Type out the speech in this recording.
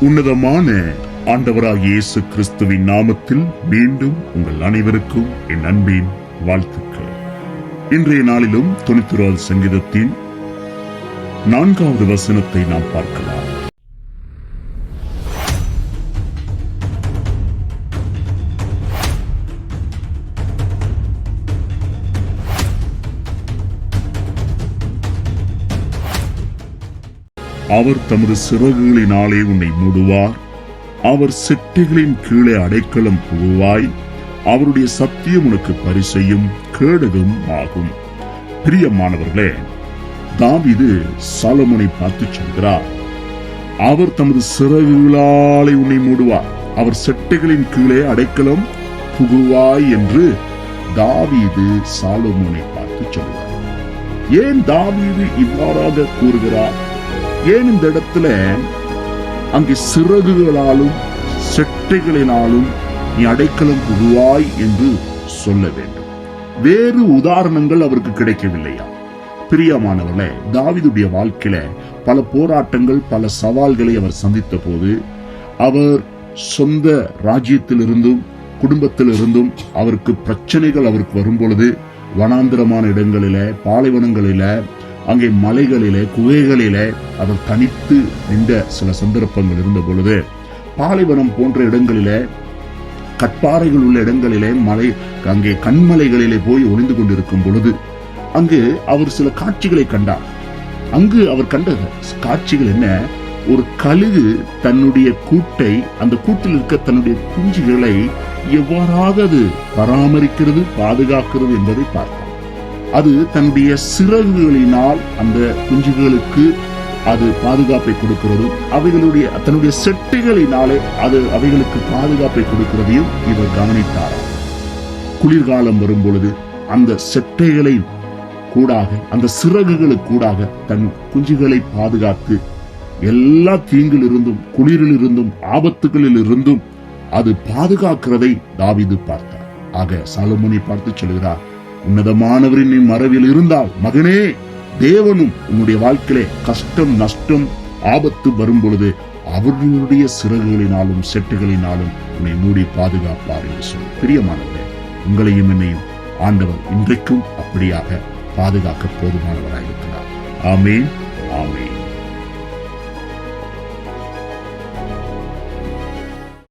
உன்னதமான ஆண்டவராக இயேசு கிறிஸ்துவின் நாமத்தில் மீண்டும் உங்கள் அனைவருக்கும் என் அன்பின் வாழ்த்துக்கள். இன்றைய நாளிலும் தொண்ணூத்தி சங்கீதத்தின் நான்காவது வசனத்தை நாம் பார்க்கலாம். அவர் தமது சிறகுகளினாலே உன்னை மூடுவார். அவர் செட்டைகளின் கீழே அடைக்கலம் புகுவாய். அவருடைய சத்தியம் உனக்கு பரிசையும் கேடகம் ஆகும். பிரியமானவர்களே தாவீது சாலமோனை பார்த்து சொல்கிறார். அவர் தமது சிறகுகளாலே உன்னை மூடுவார். அவர் செட்டைகளின் கீழே அடைக்கலம் புகுவாய் என்று தாவீது சாலமோனை பார்த்து சொல்கிறார். ஏன் தாவீது இவ்வாறாக கூறுகிறார்? ஏன் இந்த இடத்துல அங்கே சிறகுகளாலும் செட்டைகளினாலும் நீ அடைக்கலம் புகுவாய் என்று சொல்ல வேண்டும். வேறு உதாரணங்கள் அவருக்கு கிடைக்கவில்லையா? பிரியமானவர்களே தாவிதுடைய வாழ்க்கையில பல போராட்டங்கள் பல சவால்களை அவர் சந்தித்த போது அவர் சொந்த ராஜ்யத்திலிருந்தும் குடும்பத்திலிருந்தும் அவருக்கு பிரச்சனைகள் அவருக்கு வரும் பொழுது வனாந்திரமான இடங்களில பாலைவனங்களில அங்கே மலைகளிலே குகைகளிலே அவர் தனித்து நின்ற சில சந்தர்ப்பங்கள் இருந்த பொழுது பாலைவனம் போன்ற இடங்களிலே கட்பாறைகள் உள்ள இடங்களிலே மலை அங்கே கண்மலைகளிலே போய் ஒளிந்து கொண்டிருக்கும் பொழுது அங்கு அவர் சில காட்சிகளை கண்டார். அங்கு அவர் கண்ட காட்சிகள் என்ன? ஒரு கழுகு தன்னுடைய கூட்டை அந்த கூட்டில் இருக்க தன்னுடைய குஞ்சுகளை எவ்வாறாக அது பராமரிக்கிறது பாதுகாக்கிறது என்பதை பார்த்தார். அது தன்னுடைய சிறகுகளினால் அந்த குஞ்சுகளுக்கு அது பாதுகாப்பை கொடுக்கிறதும் அவைகளுடைய தன்னுடைய செட்டைகளினாலே அது அவைகளுக்கு பாதுகாப்பை கொடுக்கிறதையும் இவர் கவனித்தார். குளிர்காலம் வரும் பொழுது அந்த செட்டைகளை கூடாக அந்த சிறகுகளுக்கு கூடாக தன் குஞ்சுகளை பாதுகாத்து எல்லா தீங்கில் இருந்தும் குளிரில் இருந்தும் ஆபத்துகளில் இருந்தும் அது பாதுகாக்கிறதை தாவிது பார்த்தார். ஆக சாலமுனி பார்த்து சொல்கிறார் உன்னதமானவரின் நீ மறைவில் இருந்தால் மகனே தேவனும் உன்னுடைய வாழ்க்கையிலே கஷ்டம் நஷ்டம் ஆபத்து வரும் பொழுது அவர்களுடைய சிறகுகளினாலும் செட்டுகளினாலும் உன்னை மூடி பாதுகாப்பார் என்று சொல்லி பிரியமானவரே உங்களையும் என்னையும் ஆண்டவர் இன்றைக்கும் அப்படியாக பாதுகாக்க போதுமானவராயிருக்கிறார். ஆமேன் ஆமேன்.